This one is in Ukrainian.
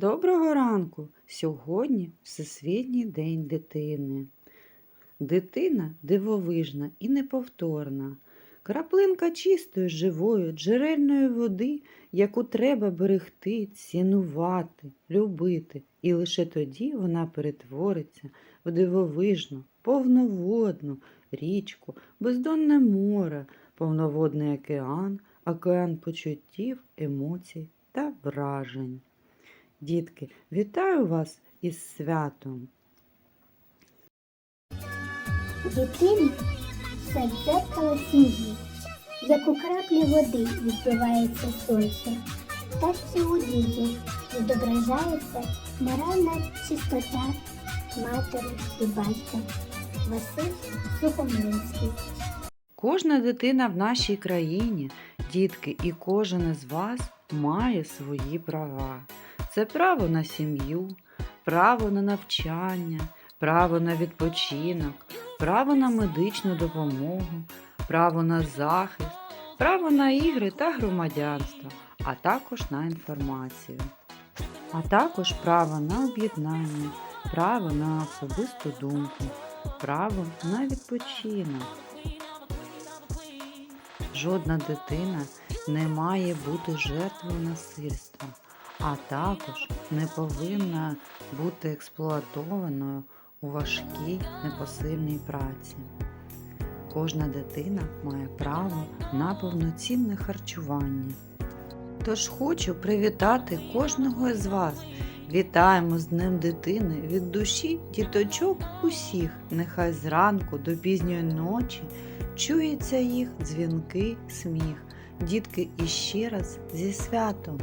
Доброго ранку! Сьогодні Всесвітній день дитини. Дитина дивовижна і неповторна. Краплинка чистої, живої, джерельної води, яку треба берегти, цінувати, любити, і лише тоді вона перетвориться в дивовижну, повноводну річку, бездонне море, повноводний океан, океан почуттів, емоцій та вражень. Дітки, вітаю вас із святом! Дитина це дзеркало сім'ї, як у краплі води відбивається сонце, так і у діті відображається моральна чистота матері і батька. Василь Сухомлинський. Кожна дитина в нашій країні, дітки, і кожен із вас має свої права. Це право на сім'ю, право на навчання, право на відпочинок, право на медичну допомогу, право на захист, право на ігри та громадянство, а також на інформацію. А також право на об'єднання, право на особисту думку, право на відпочинок. Жодна дитина не має бути жертвою насильства, а також не повинна бути експлуатованою у важкій непосильній праці. Кожна дитина має право на повноцінне харчування. Тож хочу привітати кожного із вас. Вітаємо з Днем дитини від душі діточок усіх. Нехай зранку до пізньої ночі чується їх дзвінки, сміх. Дітки іще раз зі святом.